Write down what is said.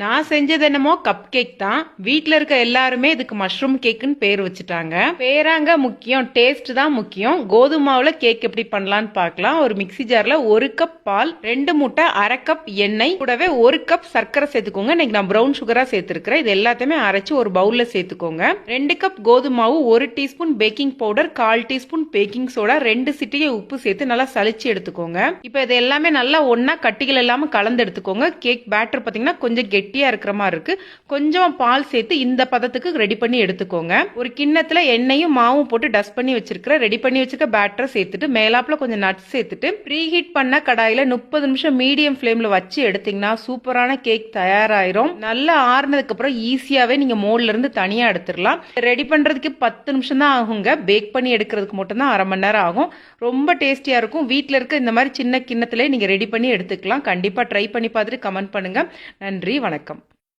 நான் செஞ்சது என்னமோ கப் கேக் தான். வீட்டில் இருக்க எல்லாருமே இதுக்கு மஷ்ரூம் கேக்குன்னு பேர் வச்சுட்டாங்க. பேராங்க முக்கியம் டேஸ்ட் தான் முக்கியம். கோதுமை கேக் எப்படி பண்ணலாம்னு பார்க்கலாம். ஒரு மிக்ஸி ஜார்ல ஒரு கப் பால் ரெண்டு முட்டை அரை கப் எண்ணெய் கூடவே ஒரு கப் சர்க்கரை சேர்த்துக்கோங்க. இன்னைக்கு நான் ப்ரௌன் சுகரா சேர்த்துருக்கிறேன். இது எல்லாத்தையுமே அரைச்சு ஒரு பவுல்ல சேர்த்துக்கோங்க. ரெண்டு கப் கோதுமை மாவு ஒரு டீஸ்பூன் பேக்கிங் பவுடர் கால் டீஸ்பூன் பேக்கிங் சோடா ரெண்டு சிட்டிகை உப்பு சேர்த்து நல்லா சளிச்சு எடுத்துக்கோங்க. இப்போ இது எல்லாமே நல்லா ஒன்றா கட்டிகள் இல்லாமல் கலந்து எடுத்துக்கோங்க. கேக் பேட்டர் பார்த்தீங்கன்னா கொஞ்சம் கெட்டியா இருக்கிற மாதிரி இருக்கு. கொஞ்சம் பால் சேர்த்து இந்த பதத்துக்கு ரெடி பண்ணி எடுத்துக்கோங்க. ஒரு கிண்ணத்துல எண்ணெயும் மாவும் போட்டு டஸ்ட் பண்ணி வச்சிருக்கிற ரெடி பண்ணி வச்சிருக்க பேட்டரை சேர்த்துட்டு மேலாப்புல கொஞ்சம் நட்ஸ் சேர்த்துட்டு ப்ரீ ஹீட் பண்ண கடாயில முப்பது நிமிஷம் மீடியம் ஃப்ளேமில் வச்சு எடுத்தீங்கன்னா சூப்பரான கேக் தயாராயிரும். நல்லா ஆறுனதுக்கப்புறம் அப்புறம் ஈஸியாவே நீங்க மோல்ல இருந்து தனியா எடுத்துடலாம். ரெடி பண்றதுக்கு பத்து நிமிஷம் தான் ஆகுங்க. பேக் பண்ணி எடுக்கிறதுக்கு மட்டும் தான் அரை மணி நேரம் ஆகும். ரொம்ப டேஸ்டியா இருக்கும். வீட்டில் இருக்க இந்த மாதிரி சின்ன கிண்ணத்திலே நீங்க ரெடி பண்ணி எடுத்துக்கலாம். கண்டிப்பா ட்ரை பண்ணி பார்த்துட்டு கமெண்ட் பண்ணுங்க. நன்றி வணக்கம்.